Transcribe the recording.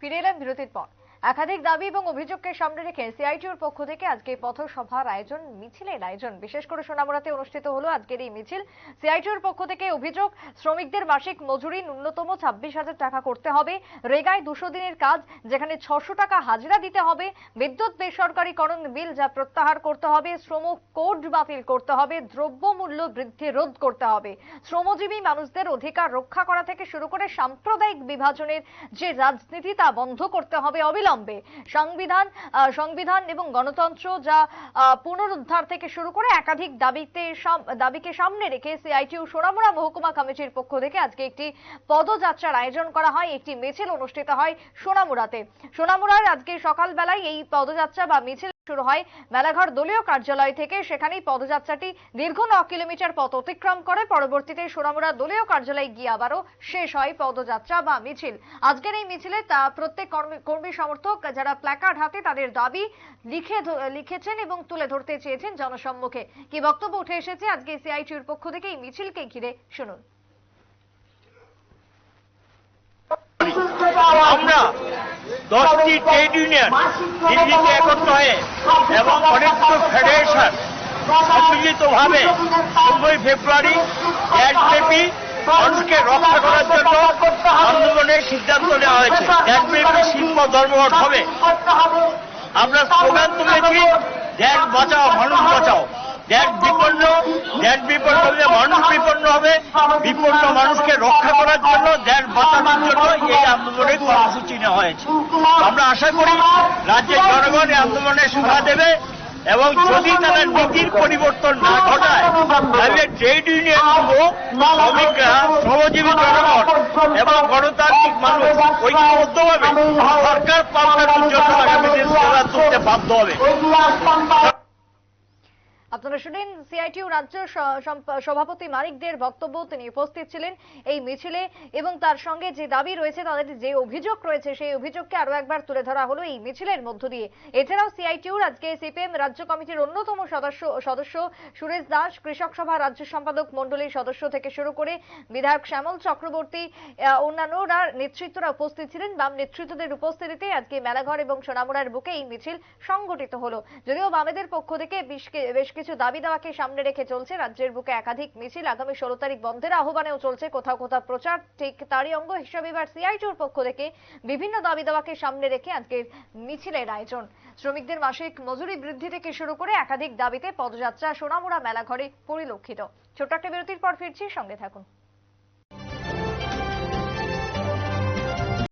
ফিরে এলাম বিরতির পর। একাধিক দাবি এবং অভিযোগকে সামনে রেখে সিআইটিউর পক্ষ থেকে আজকে পথসভার আয়োজন, মিছিলের আয়োজন। বিশেষ করে সোনামুড়াতে অনুষ্ঠিত হলো আজকের এই মিছিল। সিআইটিউর পক্ষ থেকে অভিযোগ, শ্রমিকদের মাসিক মজুরি ন্যূনতম ছাব্বিশ হাজার টাকা করতে হবে। রেগায় দুশো দিনের কাজ, যেখানে ছশো টাকা হাজিরা দিতে হবে। বিদ্যুৎ বেসরকারীকরণ বিল যা প্রত্যাহার করতে হবে। শ্রম কোড বাতিল করতে হবে। দ্রব্যমূল্য বৃদ্ধি রোধ করতে হবে। শ্রমজীবী মানুষদের অধিকার রক্ষা করা থেকে শুরু করে সাম্প্রদায়িক বিভাজনের যে রাজনীতি তা বন্ধ করতে হবে। অবিলম্বে সংবিধান সংবিধান এবং গণতন্ত্র যা পুনরুদ্ধার থেকে শুরু করে একাধিক দাবিতে দাবিকে সামনে রেখে সিআইটিউ সোনামুড়া মহকুমা কমিটির পক্ষ থেকে আজকে একটি পদযাত্রার আয়োজন করা হয়, একটি মিছিল অনুষ্ঠিত হয় সোনামুড়াতে। সোনামুড়ার আজকে সকালবেলায় এই পদযাত্রা বা মিছিল শুরু হয় মেলাঘর দলীয় কার্যালয় থেকে। সেখানেই পদযাত্রাটি দীর্ঘ ন কিলোমিটার পথ অতিক্রম করে। পরবর্তীতে সোনামুড়া দলীয় কার্যালয়ে গিয়ে আবারও শেষ হয় পদযাত্রা বা মিছিল। আজকের এই মিছিলে তা প্রত্যেক কর্মী- সমর্থক যারা প্ল্যাকার্ড হাতে তাদের দাবি লিখে লিখেছেন এবং তুলে ধরতে চেয়েছেন জনসম্মুখে। কি বক্তব্য উঠে এসেছে আজকে সিআইটিউর পক্ষ থেকে এই মিছিলকে ঘিরে শুনুন। আমরা দশটি ট্রেড ইউনিয়ন দিল্লিতে একত্র হয়ে এবং অনেকগুলো ফেডারেশন সম্মিলিতভাবে চোদ্দই ফেব্রুয়ারি দেশব্যাপী মানুষকে রক্ষা করার জন্য আন্দোলনের সিদ্ধান্ত নেওয়া হয়েছে। দেশব্যাপী শিল্প ধর্মঘট হবে। আমরা স্লোগান তুলেছি, দেশ বাঁচাও, মানুষ বাঁচাও। দেশ বিপন্ন দেশ বিপন্ন হলে মানুষ বিপন্ন হবে। বিপন্ন মানুষকে রক্ষা করার জন্য দেশ বাঁচানোর জন্য এই আন্দোলনের কর্মসূচি নেওয়া হয়েছে। আমরা আশা করি রাজ্যের জনগণ এই আন্দোলনে সুধা দেবে এবং যদি তারা নীতির পরিবর্তন না ঘটায়, তাহলে ট্রেড ইউনিয়ন শ্রমিকরা শ্রমজীবী জনগণ এবং গণতান্ত্রিক মানুষ ঐক্যবদ্ধভাবে সরকার পাল্টানোর জন্য আগামী দিন তুলতে বাধ্য হবে। আপনারা শুনেন সিআইটিউ রাজ্য সভাপতি মানিকদের বক্তব্য, তিনি উপস্থিত ছিলেন এই মিছিলে এবং তার সঙ্গে যে দাবি রয়েছে, তাদের যে অভিযোগ রয়েছে, সেই অভিযোগকে আরও একবার তুলে ধরা হলো এই মিছিলের মধ্য দিয়ে। এছাড়াও সিআইটিউর আজকে সিপিএম রাজ্য কমিটির অন্যতম সদস্য সদস্য সুরেশ দাস, কৃষক সভা রাজ্য সম্পাদক মণ্ডলীর সদস্য থেকে শুরু করে বিধায়ক শ্যামল চক্রবর্তী অন্যান্যরা নেতৃত্বরা উপস্থিত ছিলেন। বাম নেতৃত্বদের উপস্থিতিতে আজকে মেলাঘর এবং সোনামুড়ার বুকে এই মিছিল সংগঠিত হলো। যদিও বামেদের পক্ষ থেকে বেশ কিছু দাবি দাওয়াকে সামনে রেখে চলছে রাজ্যের বুকে একাধিক মিছিল। আগামী ষোলো তারিখ বন্ধের আহ্বানেও চলছে কোথাও কোথাও প্রচার। ঠিক তারই অঙ্গ হিসাবে এবার সিআইটিউর পক্ষ থেকে বিভিন্ন দাবি দাওয়াকে সামনে রেখে আজকের মিছিলের আয়োজন। শ্রমিকদের মাসিক মজুরি বৃদ্ধি থেকে শুরু করে একাধিক দাবিতে পদযাত্রা, সোনামুড়া মেলাঘরে পরিলক্ষিত। ছোট্ট একটা বিরতির পর ফিরছি, সঙ্গে থাকুন।